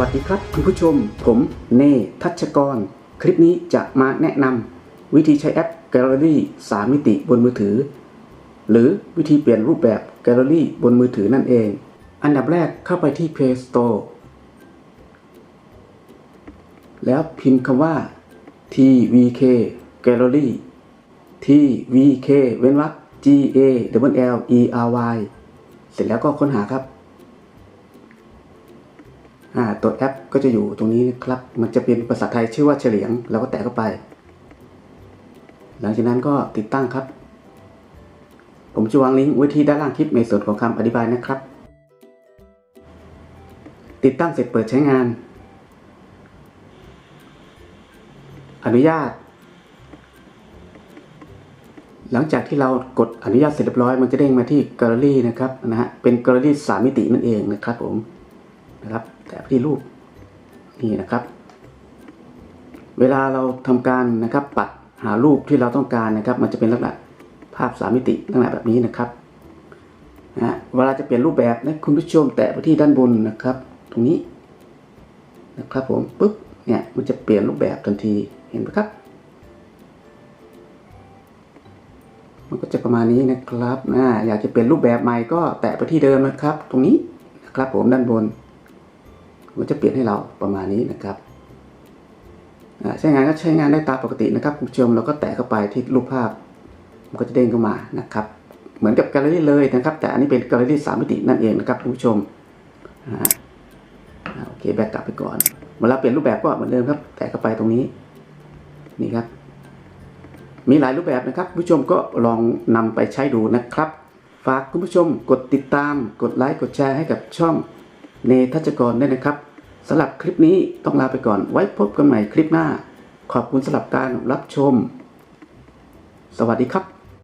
วัสดีครับ คุณผู้ชม ผมเนทัชกร คลิปนี้จะมาแนะนำวิธีใช้แอป Gallery 3 มิติบนมือถือ หรือวิธีเปลี่ยนรูปแบบ Gallery บนมือถือนั่นเอง อันดับแรกเข้าไปที่ Play Store แล้วพิมพ์คำว่า tvk gallery tvk เว้นวรรค g a w l e r y เสร็จแล้วก็ค้นหาครับ ตัวแอปก็จะอยู่ตรงนี้ครับ มันจะเป็นภาษาไทยชื่อว่าเฉลียง เราก็แตะเข้าไป หลังจากนั้นก็ติดตั้งครับ ผมจะวางลิงก์ไว้ที่ด้านล่างคลิปในส่วนของคำอธิบายนะครับ ติดตั้งเสร็จเปิดใช้งาน อนุญาต หลังจากที่เรากดอนุญาตเสร็จเรียบร้อย มันจะเด้งมาที่แกลเลอรี่นะครับนะฮะเป็นแกลเลอรี่สามมิตินั่นเองนะครับผม นะครับแตะไปที่รูปนี่นะครับ เวลาเราทำการนะครับ ปัดหารูปที่เราต้องการนะครับ มันจะเป็นลักษณะภาพสามมิติลักษณะแบบนี้นะครับนะเวลาจะเปลี่ยนรูปแบบนะคุณผู้ชมแตะไปที่ด้านบนนะครับ ตรงนี้นะครับผมปุ๊บเนี่ยมันจะเปลี่ยนรูปแบบทันทีเห็นไหมครับ มันก็จะประมาณนี้นะครับนะอยากจะเปลี่ยนรูปแบบใหม่ก็แตะไปที่เดิมนะครับ ตรงนี้นะครับผมด้านบน มันจะเปลี่ยนให้เราประมาณนี้นะครับใช้งานก็ใช้งานได้ตามปกตินะครับคุณผู้ชมเราก็แตะเข้าไปที่รูปภาพ มันก็จะเด้งเข้ามานะครับ เหมือนกับแกลเลอรี่เลยนะครับ แต่อันนี้เป็นแกลเลอรี่สามมิตินั่นเองนะครับคุณผู้ชมโอเคแบ็กกลับไปก่อนเวลาเปลี่ยนรูปแบบก็เหมือนเดิมครับ แตะเข้าไปตรงนี้นี่ครับ มีหลายรูปแบบนะครับคุณผู้ชมก็ลองนำไปใช้ดูนะครับ ฝากคุณผู้ชมกดติดตามกดไลค์กดแชร์ให้กับช่อง เนทัชกรด้วยนะครับสำหรับคลิปนี้ต้องลาไปก่อน ไว้พบกันใหม่คลิปหน้า ขอบคุณสำหรับการรับชม สวัสดีครับ